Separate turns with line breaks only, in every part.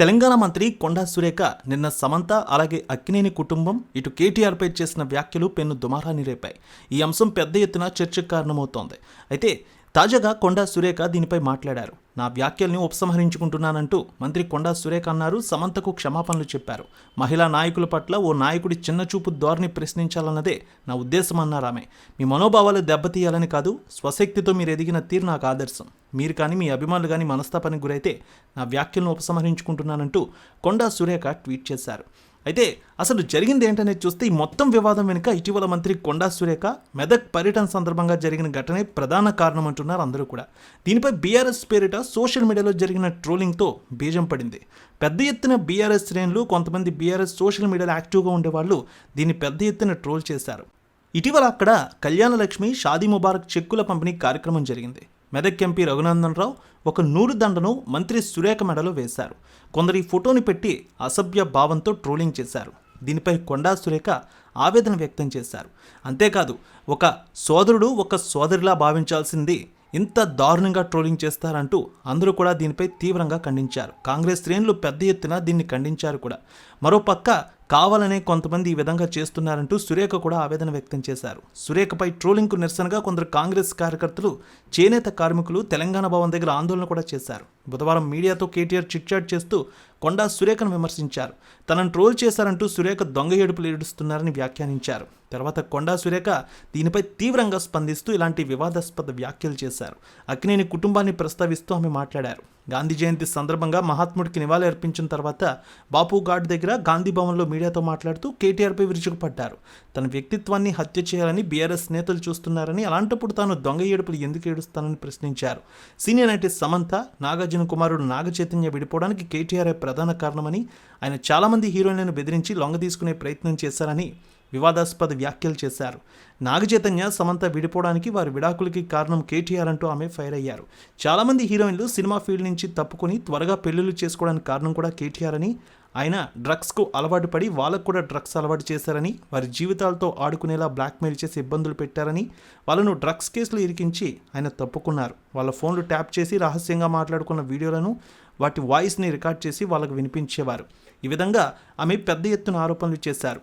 తెలంగాణ మంత్రి కొండా సురేఖ నిన్న సమంత అలాగే అక్కినేని కుటుంబం ఇటు కేటీఆర్పై చేసిన వ్యాఖ్యలు పెన్ను దుమారాన్ని రేపాయి. ఈ అంశం పెద్ద ఎత్తున చర్చకు కారణమవుతోంది. అయితే తాజాగా కొండా సురేఖ దీనిపై మాట్లాడారు. నా వ్యాఖ్యల్ని ఉపసంహరించుకుంటున్నానంటూ మంత్రి కొండా సురేఖ అన్నారు సమంతకు క్షమాపణలు చెప్పారు. మహిళా నాయకుల పట్ల ఓ నాయకుడి చిన్నచూపు ధోరణి ప్రశ్నించాలన్నదే నా ఉద్దేశం అన్నారు ఆమె. మీ మనోభావాలు దెబ్బతీయాలని కాదు స్వశక్తితో మీరు ఎదిగిన తీరు నాకు ఆదర్శం. మీరు కానీ మీ అభిమానులు కానీ మనస్తాపానికి గురైతే నా వ్యాఖ్యలను ఉపసంహరించుకుంటున్నానంటూ కొండా సురేఖ ట్వీట్ చేశారు. అయితే అసలు జరిగింది ఏంటనేది చూస్తే ఈ మొత్తం వివాదం వెనుక ఇటీవల మంత్రి కొండా సురేఖ మెదక్ పర్యటన సందర్భంగా జరిగిన ఘటనే ప్రధాన కారణం అంటున్నారు అందరూ కూడా. దీనిపై బీఆర్ఎస్ పేరిట సోషల్ మీడియాలో జరిగిన ట్రోలింగ్తో బీజం పడింది. పెద్ద ఎత్తున బీఆర్ఎస్ శ్రేణులు కొంతమంది బీఆర్ఎస్ సోషల్ మీడియాలో యాక్టివ్గా ఉండేవాళ్ళు దీన్ని పెద్ద ఎత్తున ట్రోల్ చేశారు. ఇటీవల అక్కడ కళ్యాణలక్ష్మి షాదీ ముబారక్ చెక్కుల పంపిణీ కార్యక్రమం జరిగింది. మెదక్ ఎంపీ రఘునందన్ రావు ఒక నూరు దండను మంత్రి సురేఖ మెడలో వేశారు. కొందరు ఈ ఫోటోని పెట్టి అసభ్య భావంతో ట్రోలింగ్ చేశారు. దీనిపై కొండా సురేఖ ఆవేదన వ్యక్తం చేశారు. అంతేకాదు ఒక సోదరుడు ఒక సోదరిలా భావించాల్సింది ఇంత దారుణంగా ట్రోలింగ్ చేస్తారంటూ అందరూ కూడా దీనిపై తీవ్రంగా ఖండించారు. కాంగ్రెస్ శ్రేణులు పెద్ద ఎత్తున దీన్ని ఖండించారు కూడా. మరోపక్క కావాలనే కొంతమంది ఈ విధంగా చేస్తున్నారంటూ సురేఖ కూడా ఆవేదన వ్యక్తం చేశారు. సురేఖపై ట్రోలింగ్కు నిరసనగా కొందరు కాంగ్రెస్ కార్యకర్తలు చేనేత కార్మికులు తెలంగాణ భవన్ దగ్గర ఆందోళన కూడా చేశారు. బుధవారం మీడియాతో కేటీఆర్ చిట్చాట్ చేస్తూ కొండా సురేఖను విమర్శించారు. తనను ట్రోల్ చేశారంటూ సురేఖ దొంగ ఏడుపులు ఏడుస్తున్నారని వ్యాఖ్యానించారు. తర్వాత కొండా సురేఖ దీనిపై తీవ్రంగా స్పందిస్తూ ఇలాంటి వివాదాస్పద వ్యాఖ్యలు చేశారు. అక్కినేని కుటుంబాన్ని ప్రస్తావిస్తూ ఆమె మాట్లాడారు. గాంధీ జయంతి సందర్భంగా మహాత్ముడికి నివాళి అర్పించిన తర్వాత బాపు ఘాట్ దగ్గర గాంధీ భవన్లో మీడియాతో మాట్లాడుతూ కేటీఆర్పై విరుచుకుపడ్డారు. తన వ్యక్తిత్వాన్ని హత్య చేయాలని బీఆర్ఎస్ నేతలు చూస్తున్నారని అలాంటప్పుడు తాను దొంగ ఏడుపులు ఎందుకు ఏడుస్తానని ప్రశ్నించారు. సీనియర్ నటి సమంత నాగార్జున కుమారుడు నాగ చైతన్య విడిపోవడానికి కేటీఆర్ ప్రధాన కారణమని ఆయన చాలామంది హీరోయిన్లను బెదిరించి లొంగ తీసుకునే ప్రయత్నం చేశారని వివాదాస్పద వ్యాఖ్యలు చేశారు. నాగచైతన్య సమంత విడిపోవడానికి వారి విడాకులకి కారణం కేటీఆర్ అంటూ ఆమె ఫైర్ అయ్యారు. చాలామంది హీరోయిన్లు సినిమా ఫీల్డ్ నుంచి తప్పుకొని త్వరగా పెళ్ళిళ్ళు చేసుకోవడానికి కారణం కూడా కేటీఆర్ అని ఆయన డ్రగ్స్కు అలవాటు పడి వాళ్ళకు కూడా డ్రగ్స్ అలవాటు చేశారని వారి జీవితాలతో ఆడుకునేలా బ్లాక్మెయిల్ చేసి ఇబ్బందులు పెట్టారని వాళ్ళను డ్రగ్స్ కేసులు ఇరికించి ఆయన తప్పుకున్నారు. వాళ్ళ ఫోన్లు ట్యాప్ చేసి రహస్యంగా మాట్లాడుకున్న వీడియోలను వాటి వాయిస్ని రికార్డ్ చేసి వాళ్ళకు వినిపించేవారు. ఈ విధంగా ఆమె పెద్ద ఎత్తున ఆరోపణలు చేశారు.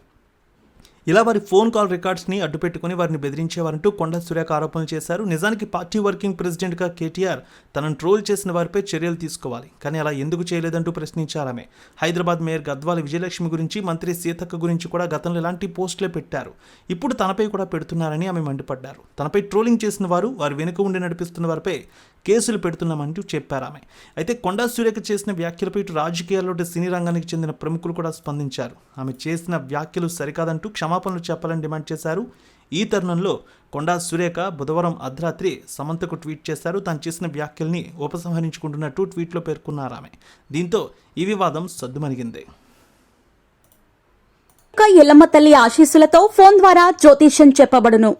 ఇలా వారి ఫోన్ కాల్ రికార్డ్స్ని అడ్డుపెట్టుకుని వారిని బెదిరించేవారంటూ కొండ సురేఖ ఆరోపణలు చేశారు. నిజానికి పార్టీ వర్కింగ్ ప్రెసిడెంట్గా కేటీఆర్ తనను ట్రోల్ చేసిన వారిపై చర్యలు తీసుకోవాలి. కానీ అలా ఎందుకు చేయలేదంటూ ప్రశ్నించారు ఆమె. హైదరాబాద్ మేయర్ గద్వాల విజయలక్ష్మి గురించి మంత్రి సీతక్క గురించి కూడా గతంలో ఇలాంటి పోస్టులే పెట్టారు. ఇప్పుడు తనపై కూడా పెడుతున్నారని ఆమె మండిపడ్డారు. తనపై ట్రోలింగ్ చేసిన వారు వారి వెనుక ఉండి నడిపిస్తున్న వారిపై కేసులు పెడుతున్నామంటూ చెప్పారు ఆమె అయితే కొండా సురేఖ చేసిన వ్యాఖ్యలపై ఇటు రాజకీయాల్లో సినీ రంగానికి చెందిన ప్రముఖులు కూడా స్పందించారు. ఆమె చేసిన వ్యాఖ్యలు సరికాదంటూ క్షమాపణలు చెప్పాలని డిమాండ్ చేశారు. ఈ తరుణంలో కొండా సురేఖ బుధవారం అర్ధరాత్రి సమంతకు ట్వీట్ చేశారు. తాను చేసిన వ్యాఖ్యల్ని ఉపసంహరించుకుంటున్నట్టు ట్వీట్లో పేర్కొన్నారు ఆమె దీంతో ఈ వివాదం సద్దుమణిగింది.
ఎల్లమ్మ తల్లి ఆశీస్సులతో ఫోన్ ద్వారా జ్యోతిష్యం చెప్పబడును.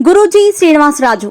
గురూజీ శ్రీనివాసరాజు.